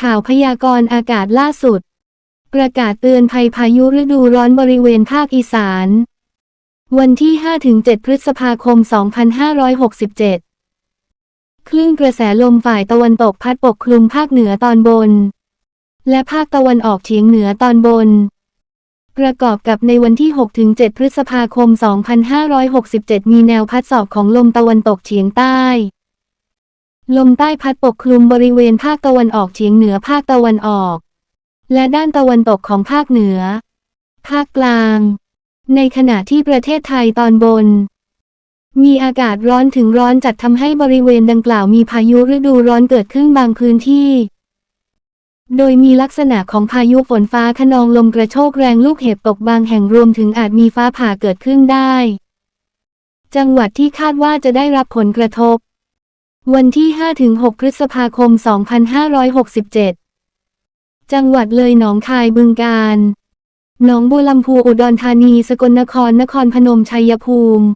ข่าวพยากรณ์อากาศล่าสุด ประกาศเตือนภัยพายุฤดูร้อนบริเวณภาคอีสาน วันที่ 5-7 พฤษภาคม 2567 คลื่นกระแสลมฝ่ายตะวันตกพัดปกคลุมภาคเหนือตอนบน และภาคตะวันออกเฉียงเหนือตอนบน ประกอบกับในวันที่ 6-7 พฤษภาคม 2567 มีแนวพัดสอบของลมตะวันตกเฉียงใต้ ลมใต้พัดปกคลุมบริเวณภาคตะวันออกเฉียงเหนือภาคตะวันออก และด้านตะวันตกของภาคเหนือ ภาคกลาง ในขณะที่ประเทศไทยตอนบน มีอากาศร้อนถึงร้อนจัดทำให้บริเวณดังกล่าวมีพายุฤดูร้อนเกิดขึ้นบางพื้นที่ โดยมีลักษณะของพายุฝนฟ้าขนองลมกระโชกแรงลูกเห็บตกบางแห่งรวมถึงอาจมีฟ้าผ่าเกิดขึ้นได้ จังหวัดที่คาดว่าจะได้รับผลกระทบ วันที่ 5-6 พฤษภาคม 2567 จังหวัดเลยหนองคายบึงกาฬหนองบัวลำพูอุดรธานี สกลนคร นครพนม ชัยภูมิ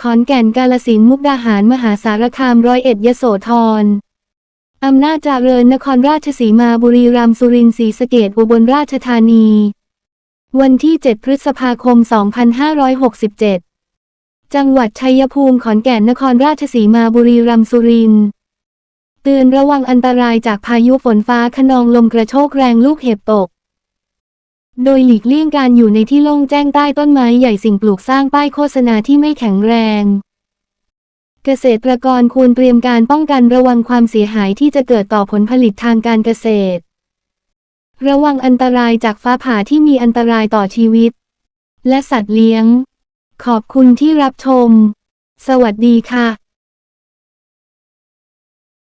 ขอนแก่น กาลสินธุ์มุกดาหาร มหาสารคาม ร้อยเอ็ด ยโสธร อำนาจเจริญ นครราชสีมา บุรีรัมย์ สุรินทร์ ศรีสะเกษอุบลราชธานี วันที่ 7 พฤษภาคม 2567 จังหวัดชัยภูมิขอนแก่นนครราชสีมาบุรีรัมย์สุรินทร์เตือนระวังอันตรายจากพายุฝนฟ้าขนองลมกระโชกแรงลูกเห็บตก โดยหลีกเลี่ยงการอยู่ในที่โล่งแจ้งใต้ต้นไม้ใหญ่สิ่งปลูกสร้างป้ายโฆษณาที่ไม่แข็งแรง เกษตรกรควรเตรียมการป้องกันระวังความเสียหายที่จะเกิดต่อผลผลิตทางการเกษตร ระวังอันตรายจากฟ้าผ่าที่มีอันตรายต่อชีวิต และสัตว์เลี้ยง ขอบคุณที่รับชม สวัสดีค่ะ